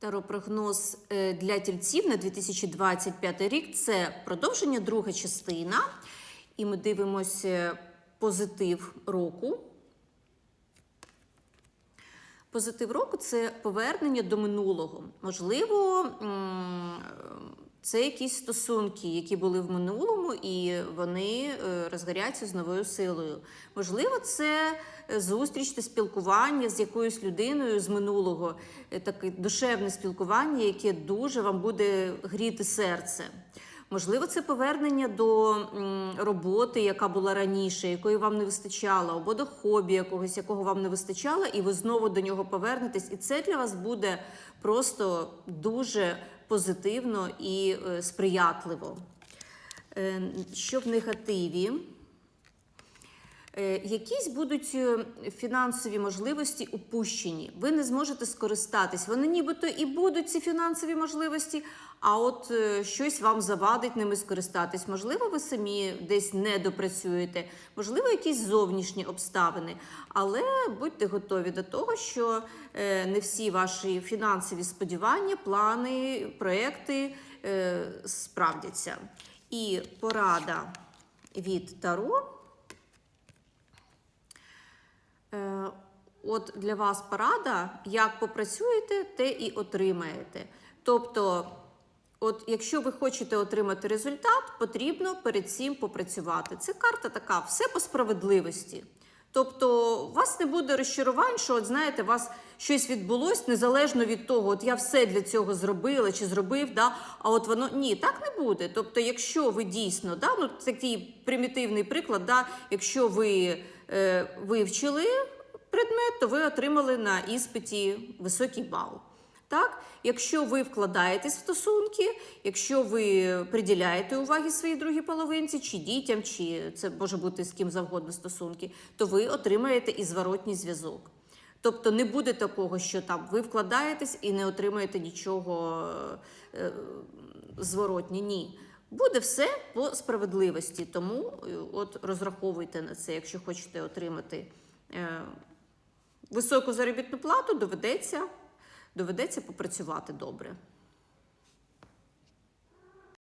Таропрогноз е, для тільців на 2025 рік це продовження друга частина. І ми дивимося позитив року. Позитив року це повернення до минулого. Можливо, це якісь стосунки, які були в минулому, і вони е, розгоряться з новою силою. Можливо, це е, зустріч та спілкування з якоюсь людиною з минулого, е, таке душевне спілкування, яке дуже вам буде гріти серце. Можливо, це повернення до роботи, яка була раніше, якої вам не вистачало, або до хобі якогось, якого вам не вистачало, і ви знову до нього повернетесь. І це для вас буде просто дуже позитивно і е, сприятливо. Е, Що в негативі? Е, Якісь будуть е, фінансові можливості упущені. Ви не зможете скористатись. Вони нібито і будуть ці фінансові можливості, а от е, щось вам завадить ними скористатись. Можливо, ви самі десь не допрацюєте, можливо, якісь зовнішні обставини. Але будьте готові до того, що не всі ваші фінансові сподівання, плани, проекти справдяться. І порада від Таро. Е, От для вас порада, як попрацюєте, те і отримаєте. Тобто, от якщо ви хочете отримати результат, потрібно перед цим попрацювати. Це карта така, все по справедливості. Тобто, у вас не буде розчарувань, що от знаєте, у вас щось відбулось незалежно від того, от я все для цього зробила чи зробив, да, а от воно ні, так не буде. Тобто, якщо ви дійсно, да, ну такий примітивний приклад, да, якщо ви е, вивчили предмет, то ви отримали на іспиті високий бал. Так? Якщо ви вкладаєтесь в стосунки, якщо ви приділяєте уваги своїй другій половинці, чи дітям, чи це може бути з ким завгодно стосунки, то ви отримаєте і зворотній зв'язок. Тобто не буде такого, що там ви вкладаєтесь і не отримаєте нічого е, зворотні. Ні. Буде все по справедливості. Тому е, от розраховуйте на це, якщо хочете отримати е, високу заробітну плату, доведеться, доведеться попрацювати добре.